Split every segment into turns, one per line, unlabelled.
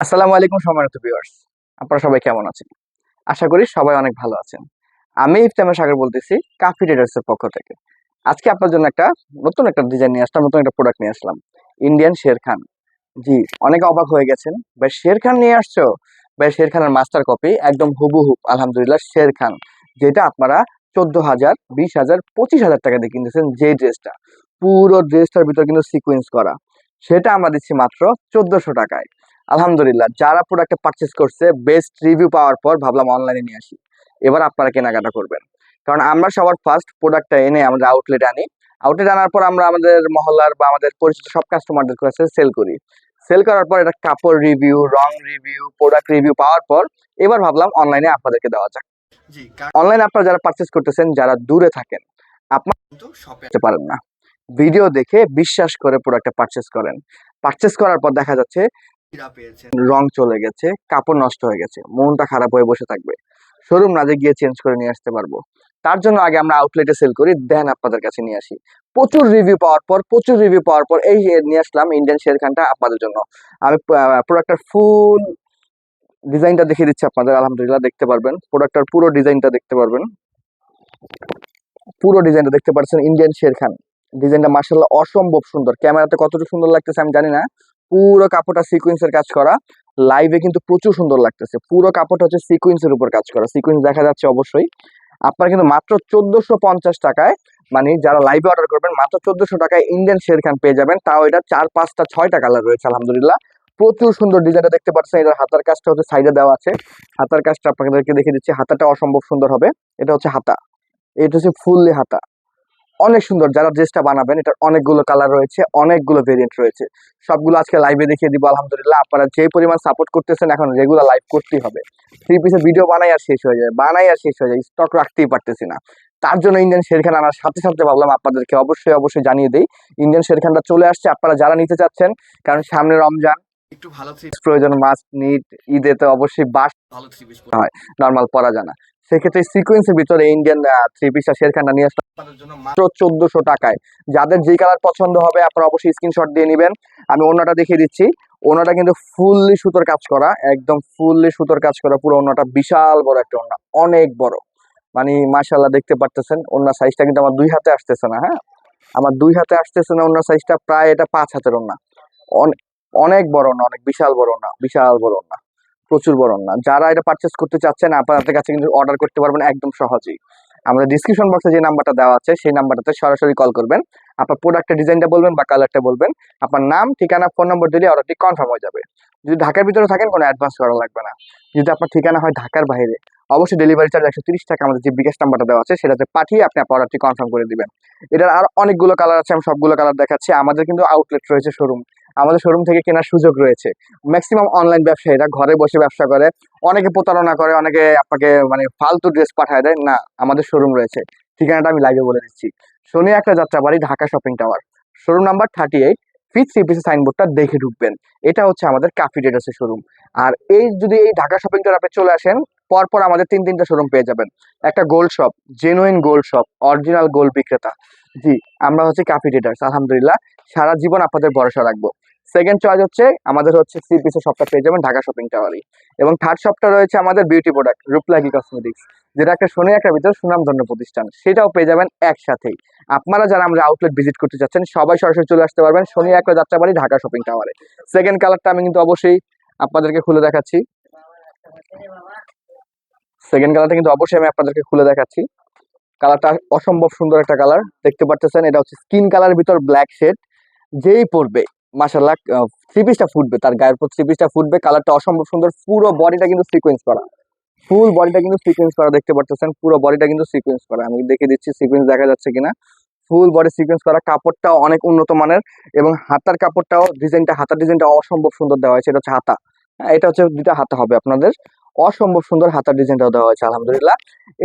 আসসালামু আলাইকুম সম্মানিত ভিউয়ার্স আপনারা সবাই কেমন আছেন? আশা করি সবাই অনেক ভালো আছেন। আমি ইফতেমা সাগর বলতেছি কাফি ট্রেডার্স এর পক্ষ থেকে। আজকে আপনার জন্য একটা নতুন একটা ডিজাইন নিয়ে আসলাম, নতুন একটা প্রোডাক্ট নিয়ে আসলাম। ইন্ডিয়ান শের খান জি, অনেকে অবাক হয়ে গেছেন, ভাই শের খান নিয়ে আসছো? ভাই শের খানের মাস্টার কপি একদম হুবহু, আলহামদুলিল্লাহ শের খান যেটা আপনারা চোদ্দ হাজার বিশ হাজার পঁচিশ হাজার টাকা দিয়ে কিনতেছেন যে ড্রেসটা পুরো ড্রেসটার ভিতর কিন্তু সিকোয়েন্স করা। সেটা আমরা দিচ্ছি মাত্র চোদ্দশো টাকায়। আলহামদুলিল্লাহ যারা প্রোডাক্টটা পারচেস করছে বেস্ট রিভিউ পাওয়ার পর ভাবলাম অনলাইনে নিয়ে আসি। এবার আপনারা কেনাকাটা করবেন। কারণ আমরা সবার ফার্স্ট প্রোডাক্টটা এনে আমাদের আউটলেট আনি। আউটলেট আনার পর আমরা আমাদের মহল্লার বা আমাদের পরিচিত সব কাস্টমারদের কাছে সেল করি। সেল করার পর এটা কাপড় রিভিউ রং রিভিউ প্রোডাক্ট রিভিউ পাওয়ার পর এবার ভাবলাম অনলাইনে আপনাদেরকে দেওয়া যাক। অনলাইনে আপনারা যারা পারচেস করতেছেন যারা দূরে থাকেন
কিন্তু শপে
পারেন না। ভিডিও দেখে বিশ্বাস করে প্রোডাক্টটা পারচেস করেন। পারচেস করার পর দেখা যাচ্ছে রং চলে গেছে, কাপড় নষ্ট হয়ে গেছে, মনটা খারাপ হয়ে বসে থাকবে। শোরুম না যে গিয়ে চেঞ্জ করে নিয়ে আসতে পারব। তার জন্য আগে আমরা আউটলেটে সেল করি দেন আপনাদের কাছে নিয়ে আসি। প্রচুর রিভিউ পাওয়ার পর, প্রচুর রিভিউ পাওয়ার পর এই নিয়ে আসলাম ইন্ডিয়ান শেরখানটা আপনাদের জন্য। আমি প্রোডাক্টের ফুল ডিজাইনটা দেখিয়ে দিচ্ছি আপনাদের, আলহামদুলিল্লাহ দেখতে পারবেন। প্রোডাক্টের পুরো ডিজাইনটা দেখতে পারবেন। পুরো ডিজাইনটা দেখতে পাচ্ছেন ইন্ডিয়ান শেরখান ডিজাইনটা মার্শাল্লাহ অসম্ভব সুন্দর। ক্যামেরাতে কতটা সুন্দর লাগতেছে আমি জানি না। পুরো কাপড়টা সিকোয়েন্সের কাজ করা। লাইভে কিন্তু প্রচুর সুন্দর লাগতেছে। পুরো কাপড়টা হচ্ছে সিকোয়েন্সের উপর কাজ করা। সিকোয়েন্স দেখা যাচ্ছে অবশ্যই। আপনারা কিন্তু মাত্র চোদ্দশো পঞ্চাশ টাকায় মানে যারা লাইভে অর্ডার করবেন, মাত্র চোদ্দশো টাকায় ইন্ডিয়ান শেরখান পেয়ে যাবেন। তাও এটা চার, পাঁচটা, ছয়টা কালার রয়েছে, আলহামদুলিল্লাহ। প্রচুর সুন্দর ডিজাইনটা দেখতে পাচ্ছেন। এটার হাতার কাজটা হচ্ছে সাইডে দেওয়া আছে। হাতার কাজটা আপনাদেরকে দেখে দিচ্ছি। হাতাটা অসম্ভব সুন্দর হবে। এটা হচ্ছে হাতা। এটা হচ্ছে ফুললি হাতা। অনেক সুন্দর। যারা ড্রেসটা বানাবেন এটার অনেকগুলো কালার রয়েছে অনেকগুলো ভেরিয়েন্ট রয়েছে। সবগুলো আজকে লাইভে দেখিয়ে দিব আলহামদুলিল্লাহ। আপনারা যে পরিমাণ সাপোর্ট করতেছেন এখন রেগুলার লাইভ করতেই হবে। থ্রি পিসের ভিডিও বানাই আর শেষ হয়ে যায়। বানাই আর শেষ হয়ে যায় স্টক রাখতেই পারতেছি না। তার জন্য ইন্ডিয়ান শেরখান আনার সাথে সাথে ভাবলাম আপনাদেরকে অবশ্যই অবশ্যই জানিয়ে দেই ইন্ডিয়ান শেরখানটা চলে আসছে। আপনারা যারা নিতে চাচ্ছেন কারণ সামনে রমজান
একটু ভালো
প্রয়োজন মাস্ট নিড ঈদে তো অবশ্যই বাস
ভালো
হয়। নর্মাল পরা জানা সেক্ষেত্রে সিকোয়েন্সের ভিতরে ইন্ডিয়ান থ্রি পিসটা শেরখানটা নিয়ে আসলাম।
আপনাদের জন্য
মাত্র চোদ্দশো টাকায়। যাদের যে কালার পছন্দ হবে আপনারা অবশ্যই স্ক্রিনশট দিয়ে নেবেন। আমি অন্যটা দেখিয়ে দিচ্ছি। ওনাটা কিন্তু ফুললি সুতোর কাজ করা একদম ফুললি সুতোর কাজ করা। পুরো অন্যটা বিশাল বড় একটা ওন্না অনেক বড়। মানে মাশাল্লাহ দেখতে পারতেছেন অন্য সাইজটা কিন্তু আমার দুই হাতে আসতেছে না হ্যাঁ? আমার দুই হাতে আসতেছে না অন্য সাইজটা প্রায় এটা পাঁচ হাতের অন- অনেক বড় না অনেক বিশাল বড় না বিশাল বড় না প্রচুর বড় না। যারা এটা পারচেস করতে চাচ্ছেন, আপনাদের কাছে কিন্তু অর্ডার করতে পারবেন একদম সহজেই। আমাদের ডিসক্রিপশন বক্সে যে নাম্বারটা দেওয়া আছে, সেই নাম্বারটাতে সরাসরি কল করবেন। আপনার প্রোডাক্টের ডিজাইনটা বলবেন বা কালারটা বলবেন। আপনার নাম, ঠিকানা ফোন নম্বর দিলে অর্ডারটি কনফার্ম হয়ে যাবে। যদি ঢাকার ভিতরে থাকেন, কোনো অ্যাডভান্স করা লাগবে না। যদি আপনার ঠিকানা হয় ঢাকার বাইরে, অবশ্যই ডেলিভারি চার্জ একশো তিরিশ টাকা আমাদের যে বিকাশ নাম্বারটা দেওয়া আছে, সেটাতে পাঠিয়ে আপনি আপনার অর্ডারটি কনফার্ম করে দিবেন। এটার আর অনেকগুলো কালার আছে, আমি সবগুলো কালার দেখাচ্ছি। আমাদের কিন্তু আউটলেট রয়েছে শোরুম আমাদের শোরুম থেকে কেনার সুযোগ রয়েছে। ম্যাক্সিমাম অনলাইন ব্যবসায়ীরা ঘরে বসে ব্যবসা করে। অনেকে প্রতারণা করে, অনেকে আপনাকে মানে ফালতু ড্রেস পাঠায় দেয়। না, আমাদের শোরুম রয়েছে। ঠিকানাটা আমি লাইভে বলে দিচ্ছি। শনি একটা Jatrabari Dhaka shopping tower showroom number thirty eight feet three পিসের সাইনবোর্ডটা দেখে ঢুকবেন। এটা হচ্ছে আমাদের কাফি ডেটাসের শোরুম আর এই যদি এই ঢাকা শপিং টাওয়ার আপনি চলে আসেন, পরপর আমাদের তিন তিনটা শোরুম পেয়ে যাবেন। একটা gold shop genuine gold shop original gold বিক্রেতা। জি, আমরা হচ্ছে কাফি ডেটার্স আলহামদুলিল্লাহ। সারা জীবন আপনাদের ভরসা রাখব। সেকেন্ড চয়েস হচ্ছে, আমাদের হচ্ছে থ্রি পিসের শপটা পেয়ে যাবেন ঢাকা শপিং টাওয়ারই এবং থার্ড শপটা রয়েছে আমাদের বিউটি প্রোডাক্ট রূপলাগি কসমেটিক্স যেটা একটা শনি একটা ভিতরে সুনামধন্য প্রতিষ্ঠান। সেটাও পেয়ে যাবেন একসাথেই। আপনারা যারা আমরা আউটলেট ভিজিট করতে চাচ্ছেন সবাই সরাসরি চলে আসতে পারবেন শনি একটা যাত্রাবাড়ি ঢাকা শপিং টাওয়ারে সেকেন্ড কালারটা আমি কিন্তু অবশ্যই আপনাদেরকে খুলে দেখাচ্ছি। সেকেন্ড কালারটা কিন্তু অবশ্যই আমি আপনাদেরকে খুলে দেখাচ্ছি। কালারটা অসম্ভব সুন্দর একটা কালার দেখতে পাচ্ছেন এটা হচ্ছে স্কিন কালার ভিতর ব্ল্যাক শেড যেই পরবে। মাসাল্লাহ থ্রি পিসটা ফুটবে তার গায়ের উপর থ্রি পিসটা ফুটবে কালারটা অসম্ভব সুন্দর পুরো বডিটা কিন্তু সিকোয়েন্স করা। ফুল বডিটা কিন্তু সিকোয়েন্স করা দেখতে পাচ্ছেন পুরো বডিটা কিন্তু সিকোয়েন্স করা। আমি দেখে দিচ্ছি সিকোয়েন্স দেখা যাচ্ছে কিনা। ফুল বডি সিকোয়েন্স করা কাপড়টাও অনেক উন্নত মানের এবং হাতার কাপড়টাও ডিজাইনটা হাতার ডিজাইনটা অসম্ভব সুন্দর দেওয়া হয়েছে এটা হচ্ছে হাতা। হ্যাঁ, এটা হচ্ছে দুটা হাতা হবে আপনাদের। অসম্ভব সুন্দর হাতার ডিজাইনটাও দেওয়া হয়েছে, আলহামদুলিল্লাহ।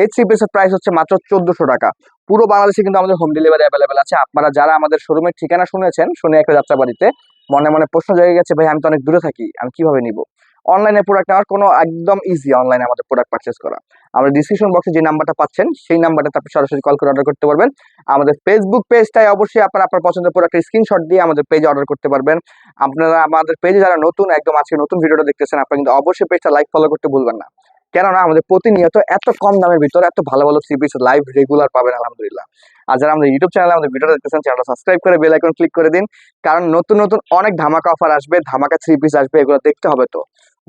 এই থ্রি পিসের প্রাইস হচ্ছে মাত্র চোদ্দশো টাকা। পুরো বাংলাদেশে কিন্তু আমাদের হোম ডেলিভারি অ্যাভেলেবেল আছে। আপনারা যারা আমাদের শোরুমের ঠিকানা শুনেছেন, শুনে একটা যাত্রা বাড়িতে মনে মনে প্রশ্ন জেগে গেছে, ভাই, আমি তো অনেক দূরে থাকি, আমি কীভাবে নিব? অনলাইনে প্রোডাক্ট নেওয়ার কোনো একদম ইজি অনলাইনে আমাদের প্রোডাক্ট পারচেস করা। আমাদের ডিসক্রিপশন বক্সে যে নাম্বারটা পাচ্ছেন, সেই নাম্বারটাতে আপনি সরাসরি কল করে অর্ডার করতে পারবেন। আমাদের ফেসবুক পেজটাই অবশ্যই আপনারা আপনার পছন্দের প্রোডাক্টের স্ক্রিনশট দিয়ে আমাদের পেজে অর্ডার করতে পারবেন। আপনারা আমাদের পেজে যারা নতুন, একদম আজকে নতুন ভিডিওটা দেখতেছেন, আপনারা কিন্তু অবশ্যই পেজটা লাইক ফলো করতে ভুলবেন না। কেননা আমাদের প্রতিনিয়ত এত কম দামের ভিতরে এত ভালো ভালো থ্রি পিস লাইভ রেগুলার পাবেন, আলহামদুলিল্লাহ। আর যারা আমাদের ইউটিউব চ্যানেলে আমাদের ভিডিওটা দেখতেছেন চ্যানেলটা সাবস্ক্রাইব করে বেল আইকন ক্লিক করে দিন। কারণ নতুন নতুন অনেক ধামাকা অফার আসবে, ধামাকা থ্রি পিস আসবে, এগুলো দেখতে হবে তো।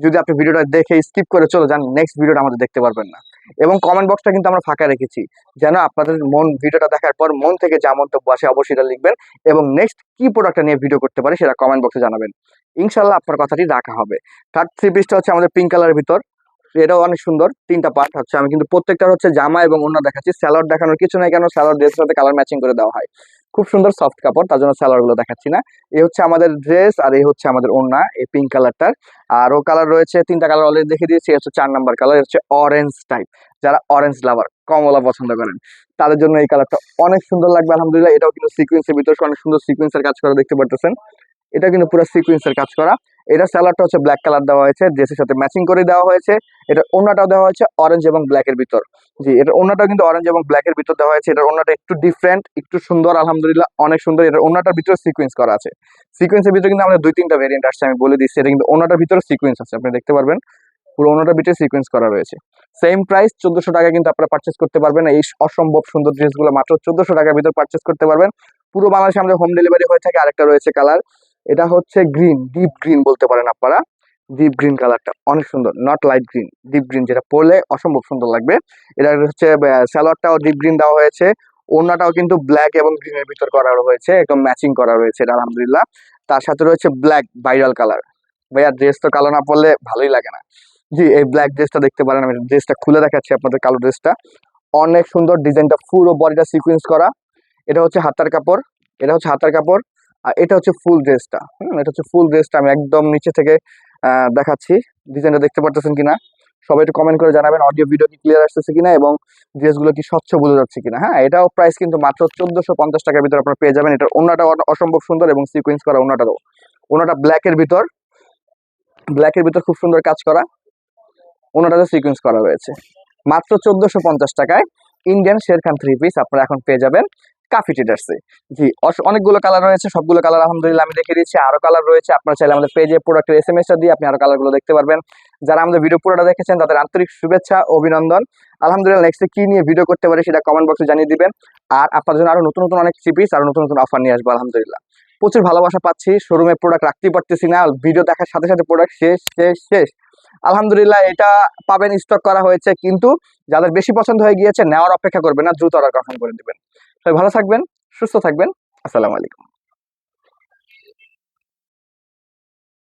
যদি আপনি ভিডিওটা দেখে স্কিপ করে চলে যান নেক্সট ভিডিওটা আমাদের দেখতে পারবেন না। এবং কমেন্ট বক্সটা কিন্তু আমরা ফাঁকা রেখেছি, যেন আপনাদের মন, ভিডিওটা দেখার পর মন থেকে যা মন্তব্য আসে অবশ্যই এটা লিখবেন এবং নেক্সট কি প্রোডাক্টটা নিয়ে ভিডিও করতে পারে সেটা কমেন্ট বক্সে জানাবেন। ইনশাল্লাহ আপনার কথাটি রাখা হবে। থার্ড থ্রি পিসটা হচ্ছে আমাদের পিঙ্ক কালারের ভিতর। এটাও অনেক সুন্দর, তিনটা পার্ট হচ্ছে। আমি কিন্তু প্রত্যেকটা হচ্ছে জামা এবং অন্য দেখাচ্ছি। স্যালাড দেখানোর কিছু নাই কেন স্যালাড ড্রেসের সাথে কালার ম্যাচিং করে দেওয়া হয়। খুব সুন্দর সফট কাপড়, তার জন্য স্যালাডগুলো দেখাচ্ছি না। এই হচ্ছে আমাদের ড্রেস আর এই হচ্ছে আমাদের ওড়না এই পিঙ্ক কালারটার আর ও কালার রয়েছে, তিনটা কালার অলরেডি দেখে দিয়েছি। হচ্ছে চার নাম্বার কালার হচ্ছে অরেঞ্জ টাইপ যারা অরেঞ্জ লাভার কমলা পছন্দ করেন, তাদের জন্য এই কালারটা অনেক সুন্দর লাগবে, আলহামদুলিল্লাহ। এটাও কিন্তু সিকুয়েন্সের ভিতরে অনেক সুন্দর সিকুয়েন্সের কাজ করা, দেখতে পারতেছেন। এটা কিন্তু পুরো সিকুয়েন্সের কাজ করা। এটা স্যালাডটা হচ্ছে ব্ল্যাক কালার দেওয়া হয়েছে ড্রেসের সাথে ম্যাচিং করে দেওয়া হয়েছে। এটা ওনাটাও দেওয়া হয়েছে অরেঞ্জ এবং ব্ল্যাকের ভিতর। জি এটা ওনাটাও কিন্তু অরেঞ্জ এবং ব্ল্যাকের ভিতর দেওয়া হয়েছে। এটার ওনাটা একটু ডিফারেন্ট একটু সুন্দর, আলহামদুলিল্লাহ অনেক সুন্দর। এটার ওনাটার ভিতরে সিকুয়েন্স করা আছে। সিকুয়েন্সের ভিতরে কিন্তু আমাদের দুই তিনটা ভেরিয়েন্ট আসছে, আমি বলে দিচ্ছি। এটা কিন্তু ওনাটার ভিতরে সিকুয়েন্স আছে, আপনি দেখতে পারবেন। পুরো ওনাটার ভিতরে সিকুয়েন্স করা রয়েছে। সেম প্রাইস চোদ্দশো টাকা কিন্তু আপনারা পারচেস করতে পারবেন। এই অসম্ভব সুন্দর ড্রেসগুলো মাত্র চোদ্দশো টাকার ভিতর পারচেস করতে পারবেন। পুরো বাংলাদেশে আমাদের হোম ডেলিভারি হয়ে থাকে আরেকটা রয়েছে কালার এটা হচ্ছে গ্রিন, ডিপ গ্রিন বলতে পারেন আপনারা। ডিপ গ্রিন কালারটা অনেক সুন্দর not light green deep green যেটা পরলে অসম্ভব সুন্দর লাগবে। এটা হচ্ছে স্যালোয়ারটাও ডিপ গ্রিন দেওয়া হয়েছে। ওড়নাটাও কিন্তু ব্ল্যাক এবং গ্রিনের ভিতর করা হয়েছে একদম ম্যাচিং করা রয়েছে এটা আলহামদুলিল্লাহ। তার সাথে রয়েছে ব্ল্যাক ভাইরাল কালার ভাইয়া ড্রেস তো কালো না পরলে ভালোই লাগে না। জি, এই ব্ল্যাক ড্রেসটা দেখতে পারেন, আমি ড্রেসটা খুলে দেখাচ্ছি আপনাদের কালো ড্রেসটা অনেক সুন্দর ডিজাইনটা পুরো বডিটা সিকুয়েন্স করা। এটা হচ্ছে হাতার কাপড়, এটা হচ্ছে হাতার কাপড়। আর এটা হচ্ছে ফুল ড্রেসটা, হুম, এটা হচ্ছে ফুল ড্রেসটা আমি একদম নিচে থেকে দেখাচ্ছি। ডিজাইনটা দেখতে পারতেছেন কিনা? সবাই একটু কমেন্ট করে জানাবেন অডিও ভিডিও কি ক্লিয়ার আসতেছে কিনা এবং ড্রেসগুলো কি স্বচ্ছ বোঝা যাচ্ছে কিনা। হ্যাঁ এটাও প্রাইস কিন্তু মাত্র চোদ্দশো পঞ্চাশ টাকার ভিতর আপনারা পেয়ে যাবেন। এটার ওনাটা অসম্ভব সুন্দর এবং সিকুয়েন্স করা ওনাটাও ওনাটা ব্ল্যাকের ভিতর ব্ল্যাকের ভিতর খুব সুন্দর কাজ করা। ওনাটাতে সিকুয়েন্স করা রয়েছে। মাত্র চোদ্দশো পঞ্চাশ টাকায় ইন্ডিয়ান শেরখান থ্রি পিস আপনারা এখন পেয়ে যাবেন। কাফি ট্রেডার্সে জি অনেকগুলো কালার রয়েছে, সবগুলো কালার আলহামদুলিল্লাহ আমি দেখে দিচ্ছি। আরও কালার রয়েছে, আপনারা চাইলে আমাদের পেজে প্রোডাক্টের এস এম এসটা দিয়ে আপনি আরও কালারগুলো দেখতে পারবেন। যারা আমাদের ভিডিও পুরোটা দেখেছেন, তাদের আন্তরিক শুভেচ্ছা, অভিনন্দন। আলহামদুলিল্লাহ নেক্সটে কি নিয়ে ভিডিও করতে পারি সেটা কমেন্ট বক্সে জানিয়ে দিবেন। আর আপনার জন্য আরও নতুন নতুন অনেক চিপিস আর নতুন নতুন অফার নিয়ে আসব, আলহামদুলিল্লাহ। প্রচুর ভালোবাসা পাচ্ছি শোরুমে প্রোডাক্ট রাখতেই পারতেছি না ভিডিও দেখার সাথে সাথে প্রোডাক্ট শেষ শেষ শেষ। আলহামদুলিল্লাহ এটা পাবেন স্টক করা হয়েছে। কিন্তু যাদের বেশি পছন্দ হয়ে গিয়েছে, নেওয়ার অপেক্ষা করবেন না, দ্রুত অর্ডার কনফার্ম করে দেবেন সবাই ভালো থাকবেন, সুস্থ থাকবেন। আসসালামু আলাইকুম।